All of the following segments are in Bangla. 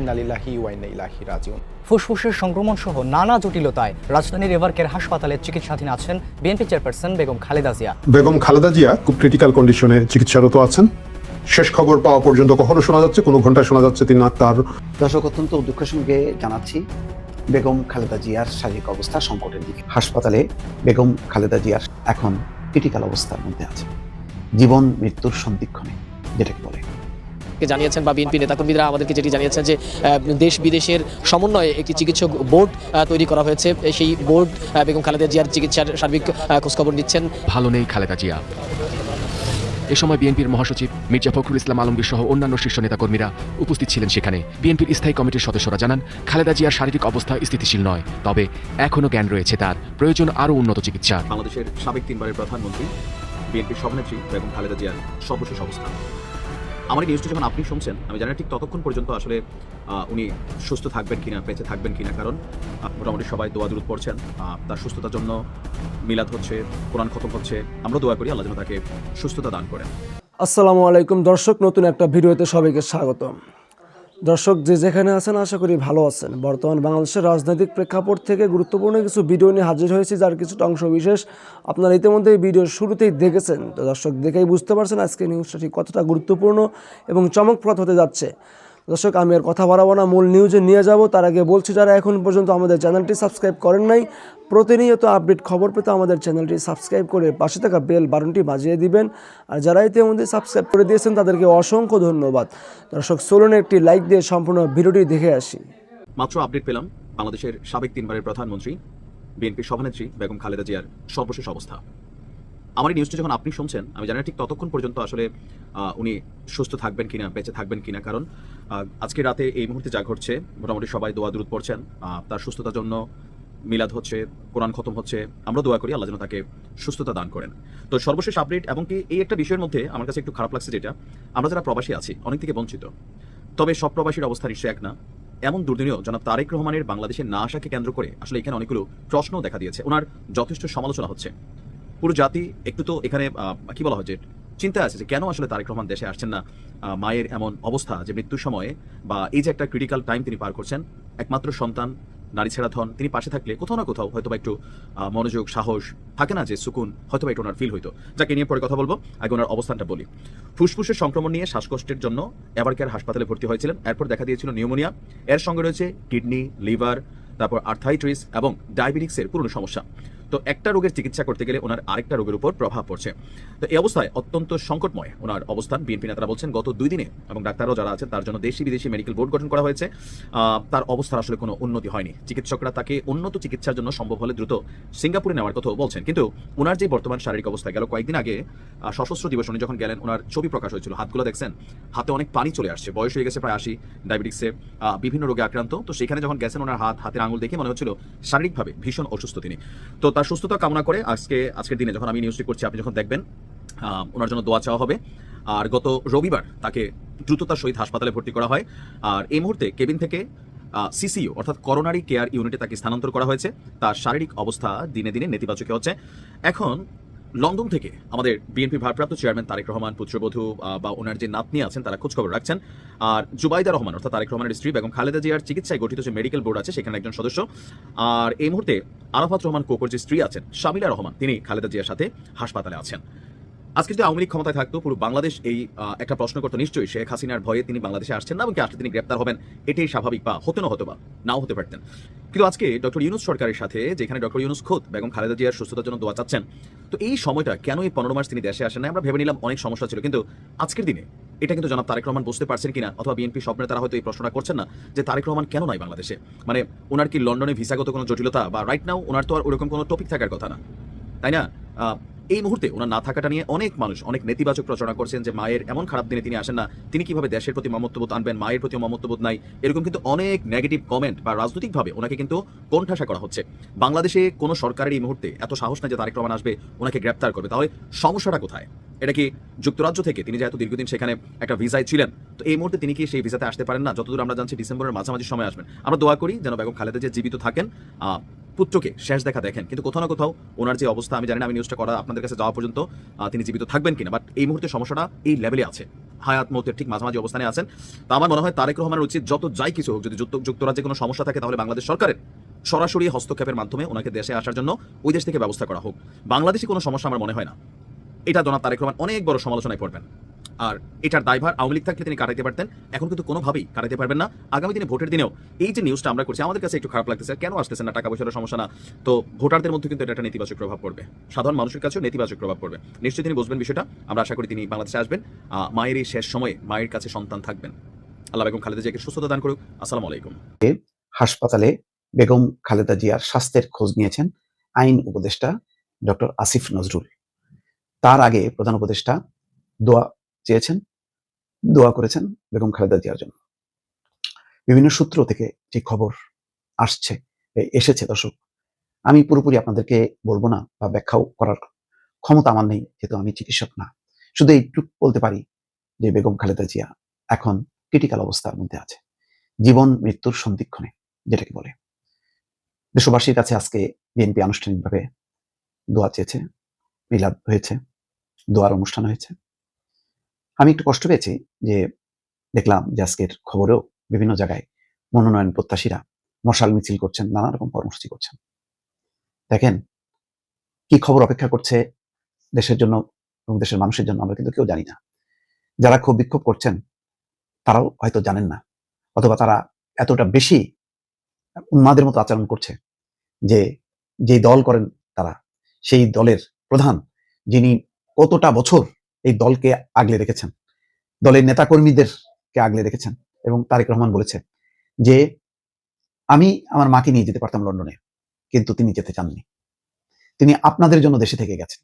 ইন্নালিল্লাহি ওয়াইনা ইলাহি রাজিউন। ফুসফুসের সংক্রমণ সহ নানা জটিলতায় রাজধানীর এভারকের হাসপাতালে চিকিৎসাধীন আছেন বিএনপি চেয়ারপারসন বেগম খালেদা জিয়া। বেগম খালেদা জিয়া খুব ক্রিটিক্যাল কন্ডিশনে চিকিৎসারত আছেন। শেষ খবর পাওয়া পর্যন্ত কখনো শোনা যাচ্ছে কোনো ঘন্টায় শোনা যাচ্ছে তিনি তার দর্শক অত্যন্ত দুঃখের সঙ্গে জানাচ্ছি বেগম খালেদা জিয়ার শারীরিক অবস্থা সংকটের দিকে। হাসপাতালে বেগম খালেদা জিয়ার এখন ক্রিটিক্যাল অবস্থার মধ্যে আছে জীবন মৃত্যুর সন্ধিক্ষণে যেটাকে বলে। কে জানিয়েছেন বা বিএনপি নেতাকর্মীরা আমাদেরকে যেটি জানিয়েছেন যে দেশ বিদেশের সমন্বয়ে একটি চিকিৎসক বোর্ড তৈরি করা হয়েছে। সেই বোর্ড বেগম খালেদা জিয়ার চিকিৎসার সার্বিক খোঁজখবর নিচ্ছেন। ভালো নেই খালেদা জিয়া। এ সময় বিএনপির মহাসচিব মির্জা ফখরুল ইসলাম আলমগীর সহ অন্যান্য শীর্ষ নেতাকর্মীরা উপস্থিত ছিলেন সেখানে। বিএনপির স্থায়ী কমিটির সদস্যরা জানান খালেদা জিয়ার শারীরিক অবস্থা স্থিতিশীল নয় তবে এখনও জ্ঞান রয়েছে তার। প্রয়োজন আরও উন্নত চিকিৎসা। বাংলাদেশের সাবেক তিনবারের প্রধানমন্ত্রী বিএনপির সভানেত্রী বেগম খালেদা জিয়ার সর্বশেষ অবস্থা আমার এই নিউজটি যখন আপনি শুনছেন, আমি জানি ঠিক ততক্ষণ পর্যন্ত আসলে উনি সুস্থ থাকবেন কিনা, বেঁচে থাকবেন কিনা, কারণ মোটামুটি সবাই দোয়া দূর পড়ছেন। তার সুস্থতার জন্য মিলাদ হচ্ছে, কোরআন খতম হচ্ছে, আমরা দোয়া করি আল্লাহ যেন তাকে সুস্থতা দান করেন। আসসালামু আলাইকুম দর্শক, নতুন একটা ভিডিওতে সবাইকে স্বাগত দর্শক, যে যেখানে আছেন আশা করি ভালো আছেন। বর্তমান বাংলাদেশের রাজনৈতিক প্রেক্ষাপট থেকে গুরুত্বপূর্ণ কিছু ভিডিও নিয়ে হাজির হয়েছি, যার কিছুটা অংশ বিশেষ আপনারা ইতিমধ্যে এই ভিডিওর শুরুতেই দেখেছেন। তো দর্শক, দেখেই বুঝতে পারছেন আজকে নিউজটা ঠিক কতটা গুরুত্বপূর্ণ এবং চমকপ্রদ হতে যাচ্ছে। দর্শক, আমি আর কথা বাড়াবো না, মূল নিউজে নিয়ে যাব। তার আগে বলছি, যারা এখন পর্যন্ত আমাদের চ্যানেলটি সাবস্ক্রাইব করেন নাই, প্রতিনিয়ত আপডেট খবর পেতে আমাদের চ্যানেলটি সাবস্ক্রাইব করে পাশে থাকা বেল বাটনটি বাজিয়ে দিবেন। আর যারা ইতিমধ্যে সাবস্ক্রাইব করে দিয়েছেন, তাদেরকে অসংখ্য ধন্যবাদ। দর্শক, চলুন একটি লাইক দিয়ে সম্পূর্ণ ভিডিওটি দেখে আসি। মাত্র আপডেট পেলাম, বাংলাদেশের সাবেক তিনবারের প্রধানমন্ত্রী, বিএনপির সভানেত্রী বেগম খালেদা জিয়ার সর্বশেষ অবস্থা। আমার এই নিউজটি যখন আপনি শুনছেন, আমি জানি ঠিক ততক্ষণ পর্যন্ত আসলে উনি সুস্থ থাকবেন কিনা, বেঁচে থাকবেন কিনা, কারণ আজকে রাতে এই মুহূর্তে যা ঘটছে, মোটামুটি সবাই দোয়া দূর পড়ছেন। তার সুস্থতার জন্য মিলাদ হচ্ছে, কোরআন খতম হচ্ছে। আমরা দোয়া করি আল্লাহ যেন তাকে সুস্থতা দান করেন। তো সর্বশেষ আপডেট এবং কি এই একটা বিষয়ের মধ্যে আমার কাছে একটু খারাপ লাগছে যেটা, আমরা যারা প্রবাসী আছি, অনেক থেকে বঞ্চিত। তবে সব প্রবাসীর অবস্থা নিশ্চয় এক না। এমন দুর্দিনেও জনাব তারেক রহমানের বাংলাদেশের না আসাকে কেন্দ্র করে আসলে এখানে অনেকগুলো প্রশ্ন দেখা দিয়েছে। ওনার যথেষ্ট সমালোচনা হচ্ছে। পুরো জাতি একটু তো এখানে কি বলা হয় যে চিন্তা আছে যে কেন আসলে তারেক রহমান দেশে আসছেন না? মায়ের এমন অবস্থা যে মৃত্যুর সময়ে বা এই যে একটা ক্রিটিক্যাল টাইম তিনি পার করছেন, একমাত্র সন্তান, নারী ছেড়া ধন, তিনি পাশে থাকলে কোথাও না কোথাও হয়তো একটু মনোযোগ, সাহস থাকে না যে সুকুন হয়তো একটু ওনার ফিল হইতো। যাকে নিয়ে পরে কথা বলব, আগে ওনার অবস্থানটা বলি। ফুসফুসের সংক্রমণ নিয়ে শ্বাসকষ্টের জন্য এবারকেয়ার হাসপাতালে ভর্তি হয়েছিলেন, এরপর দেখা দিয়েছিল নিউমোনিয়া। এর সঙ্গে রয়েছে কিডনি, লিভার, তারপর আর্থাইট্রিস এবং ডায়াবেটিক্সের পুরনো সমস্যা। তো একটা রোগের চিকিৎসা করতে গেলে ওনার আরেকটা রোগের উপর প্রভাব পড়ছে। তো এই অবস্থায় অত্যন্ত সংকটময় ওনার অবস্থান বিএনপি নেতারা বলছেন, গত দুই দিনে এবং ডাক্তাররাও যারা আছেন তার জন্য দেশি বিদেশি মেডিকেল বোর্ড গঠন করা হয়েছে। তার অবস্থার আসলে কোনো উন্নতি হয়নি। চিকিৎসকরা তাকে উন্নত চিকিৎসার জন্য সম্ভব হলে দ্রুত সিঙ্গাপুরে নেওয়ার কথাও বলছেন। কিন্তু ওনার যে বর্তমান শারীরিক অবস্থা গেল কয়েকদিন আগে সশস্ত্র দিবস উনি যখন গেলেন, ওনার ছবি প্রকাশ হয়েছিল। হাতগুলো দেখছেন, হাতে অনেক পানি চলে আসছে। বয়স হয়ে গেছে প্রায় আশি ডায়াবেটিক্সে বিভিন্ন রোগে আক্রান্ত। তো সেখানে যখন গেছেন ওনার হাত, হাতের আঙুল দেখে মনে হচ্ছিল শারীরিকভাবে ভীষণ অসুস্থ তিনি। তো তার সুস্থতা কামনা করে আজকে, আজকের দিনে যখন আমি নিউজটি করছি, আপনি যখন দেখবেন ওনার জন্য দোয়া চাওয়া হবে। আর গত রবিবার তাকে দ্রুততার সহিত হাসপাতালে ভর্তি করা হয়। আর এই মুহূর্তে কেবিন থেকে সিসিও অর্থাৎ করোনারি কেয়ার ইউনিটে তাকে স্থানান্তর করা হয়েছে। তার শারীরিক অবস্থা দিনে দিনে নেতিবাচক হচ্ছে। এখন লন্ডন থেকে আমাদের বিএনপি ভারপ্রাপ্ত চেয়ারম্যান তারেক রহমান, পুত্রবধূ বা ওনার যে নাতনি আছেন, তারা খোঁজখবর রাখছেন। আর জুবাইদা রহমান, অর্থাৎ তারেক রহমানের স্ত্রী বেগম খালেদা জিয়ার চিকিৎসায় গঠিত যে মেডিকেল বোর্ড আছে, সেখানে একজন সদস্য। আর এই মুহূর্তে আরাফাত রহমান কোকর যে স্ত্রী আছেন, শামিলা রহমান, তিনি খালেদা জিয়ার সাথে হাসপাতালে আছেন। আজকে যদি আওয়ামী লীগ ক্ষমতায় থাকতো, পুরো বাংলাদেশ এই একটা প্রশ্ন করতো, নিশ্চয়ই শেখ হাসিনার ভয়ে তিনি বাংলাদেশে আসছেন না এবং কি আসলে তিনি গ্রেপ্তার হবেন, এটাই স্বাভাবিক বা হতে না হতো বা নাও হতে পারতেন। কিন্তু আজকে ডক্টর ইউনুস সরকারের সাথে, যেখানে ডক্টর ইউনুস খোদ বেগম খালেদা জিয়ার সুস্থতার জন্য দোয়া চাচ্ছেন, তো এই সময়টা কেন এই পনেরো মাস তিনি দেশে আসেন না আমরা ভেবে নিলাম অনেক সমস্যা ছিল, কিন্তু আজকের দিনে এটা কিন্তু জনাব তারেক রহমান বুঝতে পারছেন কিনা, অথবা বিএনপি স্বপ্নে তারা হয়তো এই প্রশ্নটা করছেন না, যে তারেক রহমান কেন নয় বাংলাদেশে? মানে ওনার কি লন্ডনে ভিসাগত কোনো জটিলতা বা রাইট নাও ওনার তো আর ওরকম কোনো টপিক থাকার কথা না। তাই না? এই মুহূর্তে ওনার না থাকাটা নিয়ে অনেক মানুষ, অনেক নেতিবাচক প্রচারণা করছেন যে মায়ের এমন খারাপ দিনে তিনি আসেন না। তিনি কীভাবে দেশের প্রতি মমত্ববোধ আনবেন, মায়ের প্রতি মমত্ববোধ নাই, এরকম কিন্তু অনেক নেগেটিভ কমেন্ট বা রাজনৈতিকভাবে ওনাকে কিন্তু কোণঠাসা করা হচ্ছে। বাংলাদেশে কোনো সরকারের এই মুহূর্তে এত সাহস নাই যে তারেক রহমান আসবে, ওনাকে গ্রেপ্তার করবে। তাহলে সমস্যাটা কোথায়? এটা কি যুক্তরাজ্য থেকে? তিনি যেহেতু দীর্ঘদিন সেখানে একটা ভিসায় ছিলেন, তো এই মুহূর্তে তিনি কি সেই ভিসাতে আসতে পারেন না? যতদূর আমরা জানছি ডিসেম্বরের মাঝামাঝি সময় আসবেন। আমরা দোয়া করি যেন বেগম খালেদা যে জীবিত থাকেন। পুত্রকে শেষ দেখা দেখেন। কিন্তু কোথাও না কোথাও ওনার যে অবস্থা, আমি জানি না, আমি নিউজটা করা আপনাদের কাছে যাওয়া পর্যন্ত তিনি জীবিত থাকবেন কিনা বাট এই মুহূর্তে সমস্যাটা এই লেভেলে আছে। হায়াত মতের ঠিক মাঝামাঝি অবস্থানে আছেন। তা আমার মনে হয় তারেক রহমানের উচিত যত যাই কিছু হোক, যদি যুক্ত- যুক্তরাজ্যে কোনো সমস্যা থাকে, তাহলে বাংলাদেশ সরকারের সরাসরি হস্তক্ষেপের মাধ্যমে ওনাকে দেশে আসার জন্য ওই দেশ থেকে ব্যবস্থা করা হোক। বাংলাদেশে কোনো সমস্যা আমার মনে হয় না। এটা জনাব তারেক রহমান অনেক বড় সমালোচনায় পড়বেন। আর এটার দায়ভার আওয়ামী লীগ থাকলে তিনি কাটাইতে পারতেন, এখন কিন্তু কোনোভাবেই কাটাইতে পারবেন না। আগামী দিনে ভোটের দিনেও এই যে নিউজটা আমরা করছি, আমাদের কাছে একটু খারাপ লাগতেছে কেন আসতেছে না টাকা পয়সার সমস্যা না। তো ভোটারদের মধ্যে কিন্তু এটা নেতিবাচক প্রভাব পড়বে। সাধারণ মানুষের কাছেও নেতিবাচক প্রভাব পড়বে। নিশ্চয়ই তিনি বুঝবেন বিষয়টা। আমরা আশা করি তিনি বাংলাদেশে আসবেন। মায়ের এই শেষ সময়ে মায়ের কাছে সন্তান থাকবেন। আল্লাহ বেগম খালেদা জিয়াকে সুস্থতা দান করুক। আসসালামু আলাইকুম। হাসপাতালে বেগম খালেদা জিয়ার স্বাস্থ্যের খোঁজ নিয়েছেন আইন উপদেষ্টা ডক্টর আসিফ নজরুল। তার আগে প্রধান উপদেষ্টা দোয়া চেয়েছেন, দোয়া করেছেন বেগম খালেদা জিয়ার জন্য। বিভিন্ন সূত্র থেকে যে খবর আসছে এসেছে দর্শক, আমি পুরোপুরি আপনাদেরকে বলব না বা ব্যাখ্যাও করার ক্ষমতা আমার নেই, যেহেতু আমি চিকিৎসক না। শুধু এইটুকু বলতে পারি যে বেগম খালেদা জিয়া এখন ক্রিটিক্যাল অবস্থার মধ্যে আছে। জীবন মৃত্যুর সন্ধিক্ষণে, যেটাকে বলে। দেশবাসীর কাছে আজকে বিএনপি আনুষ্ঠানিকভাবে দোয়া চেয়েছে, মিলাদ হয়েছে, দোয়ার অনুষ্ঠান হয়েছে। আমি একটু কষ্ট পেয়েছি যে দেখলাম যে আজকের খবরেও বিভিন্ন জায়গায় মনোনয়ন প্রত্যাশীরা মশাল মিছিল করছেন, নানা রকম কর্মসূচি করছেন। দেখেন, কি খবর অপেক্ষা করছে দেশের জন্য এবং দেশের মানুষের জন্য আমরা কিন্তু কেউ জানি না। যারা খুব বিক্ষোভ করছেন, তারাও হয়তো জানেন না। অথবা তারা এতটা বেশি উন্মাদের মতো আচরণ করছে যে যে দল করেন তারা, সেই দলের প্রধান যিনি কতটা বছর এই দলকে আগলে রেখেছেন। দলের নেতাকর্মীদেরকে আগলে রেখেছেন এবং তারেক রহমান বলেছে যে, আমি আমার মাকে নিয়ে যেতে পারতাম লন্ডনে, কিন্তু তিনি যেতে চাননি। তিনি আপনাদের জন্য দেশে থেকে গেছেন।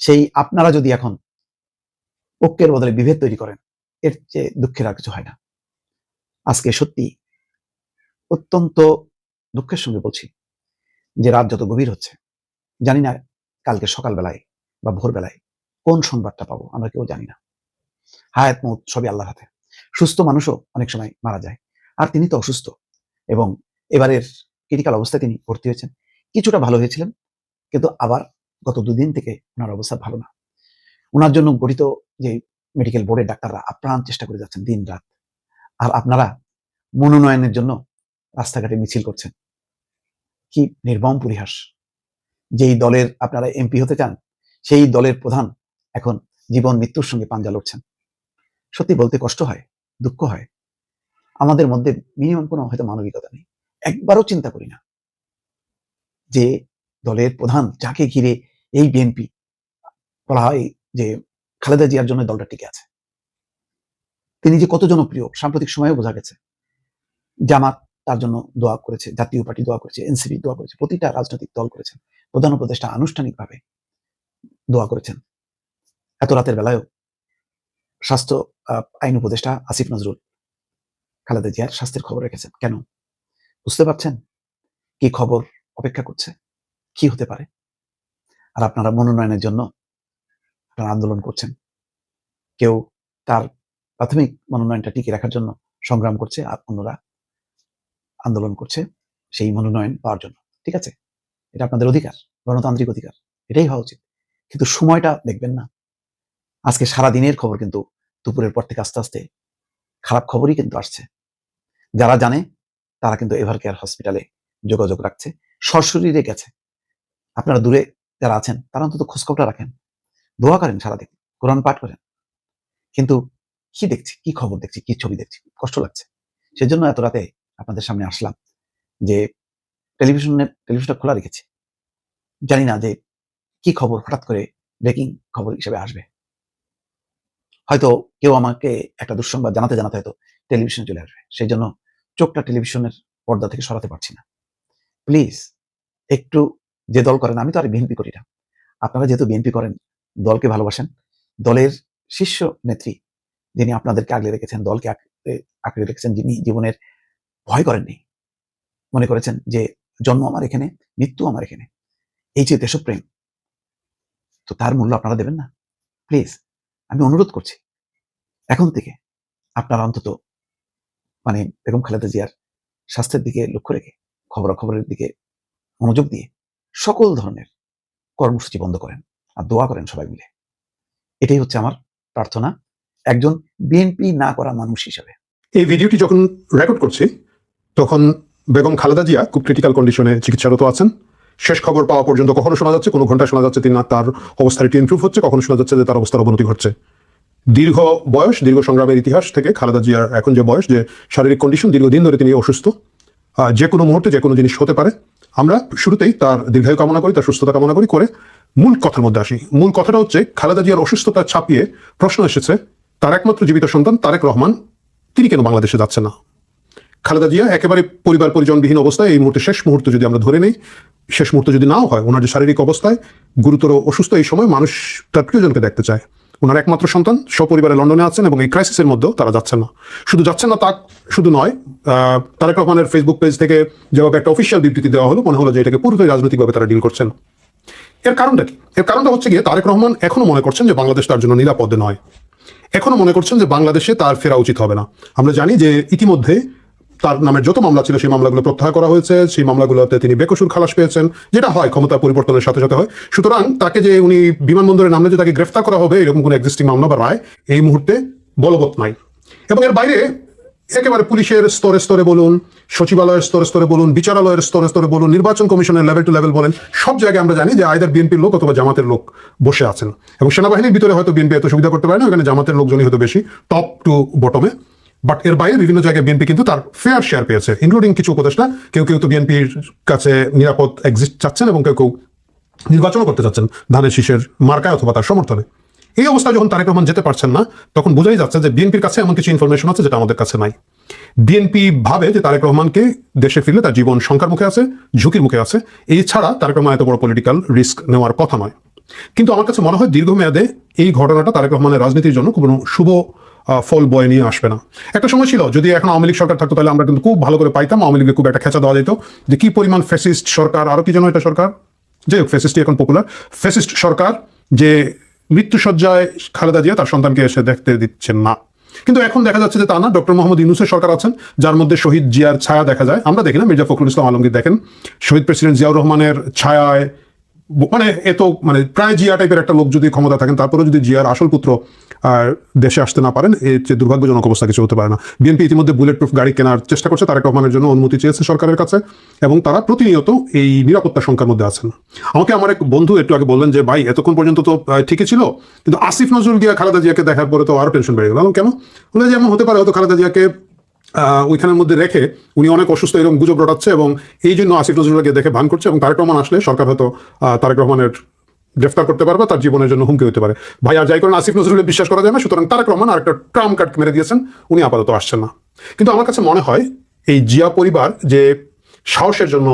সেই আপনারা যদি এখন ঐক্যের বদলে বিভেদ তৈরি করেন, এর চেয়ে দুঃখের আর কিছু হয় না। আজকে সত্যি অত্যন্ত দুঃখের সঙ্গে বলছি যে, রাত যত গভীর হচ্ছে, জানি না কালকে সকালবেলায় বা ভোরবেলায় কোন সংবাদটা পাবো? আমরা কেউ জানি না। হায়াত মৌত সবই আল্লাহর হাতে। সুস্থ মানুষও অনেক সময় মারা যায়। আর তিনি তো অসুস্থ। এবং এবারের ক্রিটিক্যাল অবস্থায় তিনি ভর্তি হয়েছেন। কিছুটা ভালো হয়েছিলেন, কিন্তু আবার গত দুদিন থেকে ওনার অবস্থা ভালো না। ওনার জন্য গঠিত যে মেডিকেল বোর্ডের ডাক্তাররা আপ্রাণ চেষ্টা করে যাচ্ছেন দিন রাত। আর আপনারা মনোনয়নের জন্য রাস্তাঘাটে মিছিল করছেন। কি নির্মম পরিহাস। যেই দলের আপনারা এমপি হতে চান, সেই দলের প্রধান এখন জীবন মৃত্যুর সঙ্গে পাঞ্জা লড়ছেন। সত্যি বলতে কষ্ট হয়, দুঃখ হয়। আমাদের মধ্যে মিনিমাম কোনো হয়তো মানবিকতা নেই। একবারও চিন্তা করি না যে দলের প্রধান যাকে ঘিরে এই বিএনপি বলা হয় যে খালেদা জিয়ার জন্য দলটা টিকে আছে। তিনি যে কত জনপ্রিয়, সাম্প্রতিক সময়ে বোঝা গেছে। জামাত তার জন্য দোয়া করেছে, জাতীয় পার্টি দোয়া করেছে, এনসিপি দোয়া করেছে, প্রতিটা রাজনৈতিক দল করেছেন প্রধান উপদেষ্টা আনুষ্ঠানিকভাবে দোয়া করেছেন। এত রাতের বেলায়ও স্বাস্থ্য আইন উপদেষ্টা আসিফ নজরুল খালেদা জিয়ার স্বাস্থ্যের খবর রেখেছেন। কেন? বুঝতে পারছেন? কি খবর অপেক্ষা করছে? কি হতে পারে? আর আপনারা মনোনয়নের জন্য আপনারা আন্দোলন করছেন। কেউ তার প্রাথমিক মনোনয়নটা টিকে রাখার জন্য সংগ্রাম করছে আর অন্যরা আন্দোলন করছে সেই মনোনয়ন পাওয়ার জন্য। ঠিক আছে? এটা আপনাদের অধিকার, গণতান্ত্রিক অধিকার, এটাই হওয়া উচিত। কিন্তু সময়টা দেখবেন না। আজকে সারা দিনের খবর কিন্তু দুপুরের পর থেকে আস্তে আস্তে খারাপ খবরই কিন্তু আসছে। যারা জানে, তারা কিন্তু এভার কেয়ার হসপিটালে যোগাযোগ রাখছে সরশরীরে গেছে। আপনারা দূরে যারা আছেন, তারা অন্তত খোঁজখবরটা রাখেন। দোয়া করেন সারাদিন, কোরআন পাঠ করেন। কিন্তু কি দেখছি, কি খবর দেখছি, কি ছবি দেখছি? কষ্ট লাগছে। সেজন্য এত রাতে আপনাদের সামনে আসলাম যে টেলিভিশনের টেলিভিশনটা খোলা রেখেছি। জানি না যে কি খবর, হঠাৎ করে ব্রেকিং খবর হিসেবে আসবে। হয়তো কেউ আমাকে একটা দুঃসংবাদ জানাতে জানাতে হয়তো টেলিভিশনে চলে আসবে। সেই জন্য চোখটা টেলিভিশনের পর্দা থেকে সরাতে পারছি না। প্লিজ, একটু যে দল করেন, আমি তো আর বিএনপি করি না। আপনারা যেহেতু বিএনপি করেন, দলকে ভালোবাসেন, দলের শীর্ষ নেত্রী যিনি আপনাদেরকে আগলে রেখেছেন, দলকে আঁকড়ে- রেখেছেন, যিনি জীবনের ভয় করেননি, মনে করেছেন যে জন্ম আমার এখানে, মৃত্যু আমার এখানে। এই যে দেশপ্রেম, তো তার মূল্য আপনারা দেবেন না? প্লিজ আমি অনুরোধ করছি, এখন থেকে আপনারা অন্তত মানে বেগম খালেদা জিয়ার স্বাস্থ্যের দিকে লক্ষ্য রেখে, খবরাখবরের দিকে মনোযোগ দিয়ে সকল ধরনের কর্মসূচি বন্ধ করেন আর দোয়া করেন সবাই মিলে। এটাই হচ্ছে আমার প্রার্থনা, একজন বিএনপি না করা মানুষ হিসেবে। এই ভিডিওটি যখন রেকর্ড করছি, তখন বেগম খালেদা জিয়া খুব ক্রিটিক্যাল কন্ডিশনে চিকিৎসারত আছেন। শেষ খবর পাওয়া পর্যন্ত কখনো শোনা যাচ্ছে? কোনো ঘণ্টা শোনা যাচ্ছে তিনি তার অবস্থার একটু ইমপ্রুভ হচ্ছে? কখনো শোনা যাচ্ছে যে তার অবস্থার অবনতি ঘটছে? দীর্ঘ বয়স, দীর্ঘ সংগ্রামের ইতিহাস থেকে খালেদা জিয়ার এখন যে বয়স, যে শারীরিক কন্ডিশন দীর্ঘদিন ধরে তিনি অসুস্থ যে কোনো মুহূর্তে যে কোনো জিনিস হতে পারে। আমরা শুরুতেই তার দীর্ঘায়ু কামনা করি, তার সুস্থতা কামনা করি করে মূল কথার মধ্যে আসি। মূল কথাটা হচ্ছে, খালেদা জিয়ার অসুস্থতা ছাপিয়ে প্রশ্ন এসেছে, তার একমাত্র জীবিত সন্তান তারেক রহমান, তিনি কেন বাংলাদেশে যাচ্ছেন না? খালেদা জিয়া একেবারে পরিবার পরিজনবিহীন অবস্থায় এই মুহূর্তে শেষ মুহূর্ত যদি আমরা ধরে নেই, শেষ মুহূর্ত যদি নাও হয়, ওনার যে শারীরিক অবস্থায় গুরুতর অসুস্থ এই সময় মানুষ তার প্রিয়জনকে দেখতে চায়। ওনার একমাত্র সন্তান, সপরিবারে লন্ডনে আছেন এবং এই ক্রাইসিসের মধ্যেও তারা যাচ্ছেন না। শুধু যাচ্ছেন না তা শুধু নয় তারেক রহমানের ফেসবুক পেজ থেকে যেভাবে একটা অফিসিয়াল বিবৃতি দেওয়া হলো, মনে হলো যে এটাকে পুরোটাই রাজনৈতিকভাবে তারা ডিল করছেন। এর কারণটা কি? এর কারণটা হচ্ছে গিয়ে তারেক রহমান এখনও মনে করছেন যে বাংলাদেশ তার জন্য নিরাপদে নয়। এখনও মনে করছেন যে বাংলাদেশে তার ফেরা উচিত হবে না। আমরা জানি যে ইতিমধ্যে তার নামের যত মামলা ছিল সেই মামলাগুলো প্রত্যাহার করা হয়েছে। সেই মামলাগুলোতে তিনি বেকসুর খালাস পেয়েছেন, যেটা হয় ক্ষমতা পরিবর্তনের সাথে সাথে হয়। সুতরাং তাকে যে উনি বিমানবন্দরে নামলে যে তাকে গ্রেফতার করা হবে, এরকম কোনো এক্সিস্টিং মামলা বা রায় এই মুহূর্তে বলবৎ নাই। এবং এর বাইরে একেবারে পুলিশের স্তরে স্তরে বলুন, সচিবালয়ের স্তরে স্তরে বলুন, বিচারালয়ের স্তরে স্তরে বলুন, নির্বাচন কমিশনের লেভেল টু লেভেল বলেন, সব জায়গায় আমরা জানি যে আয়দার বিএনপির লোক অথবা জামাতের লোক বসে আছেন। এবং সেনাবাহিনীর ভিতরে হয়তো বিএনপি এত সুবিধা করতে পারে না, ওখানে জামাতের লোকজনই হয়তো বেশি টপ টু বটমে বাট এর বাইরে বিভিন্ন জায়গায় বিএনপি কিন্তু তার ফেয়ার শেয়ার পেয়েছে ইনক্লুডিং কিছু উপদেষ্টা। কেউ কেউ তো বিএনপির কাছে নিরাপদ এক্সিস্ট চাচ্ছেন এবং কেউ কেউ নির্বাচনও করতে চাচ্ছেন, ধানের শীষের মার্কায় অথবা তার সমর্থনে। এই অবস্থায় যখন তারেক রহমান যেতে পারছেন না, তখন বোঝাই যাচ্ছে যে বিএনপির কাছে এমন কিছু ইনফরমেশন আছে যেটা আমাদের কাছে নাই। বিএনপি ভাবে যে তারেক রহমানকে দেশে ফিরলে তার জীবন সংখ্যার মুখে আছে, ঝুঁকির মুখে আছে। এই ছাড়া তারেক রহমান এত বড় পলিটিক্যাল রিস্ক নেওয়ার কথা নয়। কিন্তু আমার কাছে মনে হয় দীর্ঘমেয়াদে এই ঘটনাটা তারেক রহমানের রাজনীতির জন্য কোনো শুভ ফল বয়ে নিয়ে আসবে না। একটা সময় ছিল, যদি এখন আওয়ামী লীগ সরকার থাকতো, তাহলে আমরা কিন্তু খুব ভালো করে পাইতাম। আওয়ামী লীগকে খুব একটা খেঁচা দেওয়া যেত। যে কি পরিমাণ ফেসিস্ট সরকার আরও কি যেন এটা সরকার? হোক ফেসিস্টই এখন পপুলার ফেসিস্ট সরকার যে মৃত্যুসজ্জায় খালেদা জিয়া তার সন্তানকে এসে দেখতে দিচ্ছেন না। কিন্তু এখন দেখা যাচ্ছে যে তা না, ডক্টর মোহাম্মদ ইউনুসের সরকার আছেন, যার মধ্যে শহীদ জিয়ার ছায়া দেখা যায়। আমরা দেখি না, মির্জা ফখরুল ইসলাম আলমগীর দেখেন। শহীদ প্রেসিডেন্ট জিয়াউর রহমানের ছায়ায় মানে এত মানে প্রায় জিয়া টাইপের একটা লোক যদি ক্ষমতা থাকেন তারপরে যদি জিয়ার আসল পুত্র দেশে আসতে না পারেন, এর যে দুর্ভাগ্যজনক অবস্থা কিছু হতে পারে না। বিএনপি ইতিমধ্যে বুলেট প্রুফ গাড়ি কেনার চেষ্টা করছে, তারেক রহমানের জন্য অনুমতি চেয়েছে সরকারের কাছে, এবং তারা প্রতিনিয়ত এই নিরাপত্তা সংখ্যার মধ্যে আছেন। আমাকে আমার এক বন্ধু একটু আগে বললেন যে, ভাই, এতক্ষণ পর্যন্ত তো ঠিকই ছিল, কিন্তু আসিফ নজরুল গিয়া খালেদা জিয়াকে দেখার পরে তো আরও টেনশন বেড়ে গেল। কেন? বলে যেমন হতে পারে হয়তো খালেদা জিয়াকে ওইখানের মধ্যে রেখে উনি অনেক অসুস্থ এরকম গুজব রটাচ্ছে এবং এই জন্য আসিফ নজরুলকে দেখে ভান করছে এবং তারেক রহমান আসলে সরকার হয়তো তারেক রহমানের গ্রেফতার করতে পারবে, তার জীবনের জন্য হুমকি হতে পারে। ভাই, আর যাই করেন আসিফ নজরুলের বিশ্বাস করা যায় না, সুতরাং তারেক রহমান আর একটা ট্রাম কার্ড মেরে দিয়েছেন, উনি আপাতত আসছেন না। কিন্তু আমার কাছে মনে হয়, এই জিয়া পরিবার যে সাহসের জন্য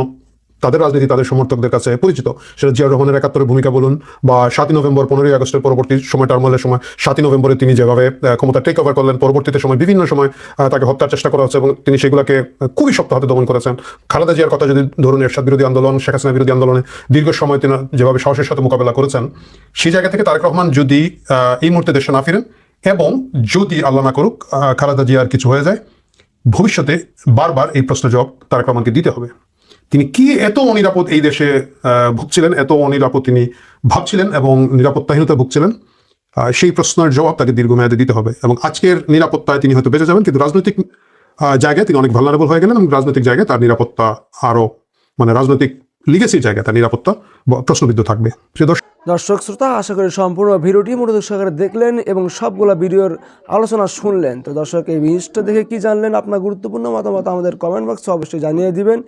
তাদের রাজনীতি তাদের সমর্থকদের কাছে পরিচিত। সেটা জিয়া রহমানের একাত্তরের ভূমিকা বলুন বা সাতই নভেম্বর পনেরোই আগস্টের পরবর্তী সময় টার্মালের সময়, সাতই নভেম্বরে তিনি যেভাবে ক্ষমতা টেক ওভার করলেন, পরবর্তীতে সময় বিভিন্ন সময় তাকে হত্যার চেষ্টা করা হচ্ছে এবং তিনি সেগুলোকে খুবই শক্ত হাতে দমন করেছেন। খালেদা জিয়ার কথা যদি ধরুন, এরশাদ বিরোধী আন্দোলন, শেখ হাসিনা বিরোধী আন্দোলনে দীর্ঘ সময় তিনি যেভাবে সাহসের সাথে মোকাবেলা করেছেন, সেই জায়গা থেকে তারেক রহমান যদি এই মুহূর্তে দেশে না ফিরেন এবং যদি আল্লাহ না করুক খালেদা জিয়ার কিছু হয়ে যায়, ভবিষ্যতে বারবার এই প্রশ্ন জবাব তারেক রহমানকে দিতে হবে। তিনি কি এত অনিরাপদ এই দেশে ভুগছিলেন? এত অনিরাপদ তিনি ভাবছিলেন এবং নিরাপত্তাহীনতা ভুগছিলেন? সেই প্রশ্নের জবাব তাকে দীর্ঘমেয়াদে দিতে হবে এবং আজকের নিরাপত্তায় তিনি হয়তো বেঁচে যাবেন, কিন্তু রাজনৈতিক জায়গায় তিনি অনেক ভালনারেবল হয়ে গেলেন এবং রাজনৈতিক জায়গায় তার নিরাপত্তা আরও মানে রাজনৈতিক লিগেসির জায়গায় তার নিরাপত্তা প্রশ্নবিদ্ধ থাকবে। প্রিয় দর্শক শ্রোতা, আশা করি সম্পূর্ণ ভিডিওটি মনোযোগ সহকারে দেখলেন এবং সবগুলো ভিডিওর আলোচনা শুনলেন। তো দর্শক, এই জিনিসটা দেখে কি জানলেন? আপনার গুরুত্বপূর্ণ মতামত আমাদের কমেন্ট বক্সে অবশ্যই জানিয়ে দিবেন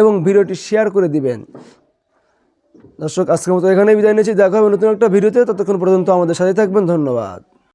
এবং ভিডিওটি শেয়ার করে দিবেন। দর্শক, আজকের মতো এখানে বিদায় নিয়েছি দেখা হবে নতুন একটা ভিডিওতে। ততক্ষণ পর্যন্ত আমাদের সাথে থাকবেন। ধন্যবাদ।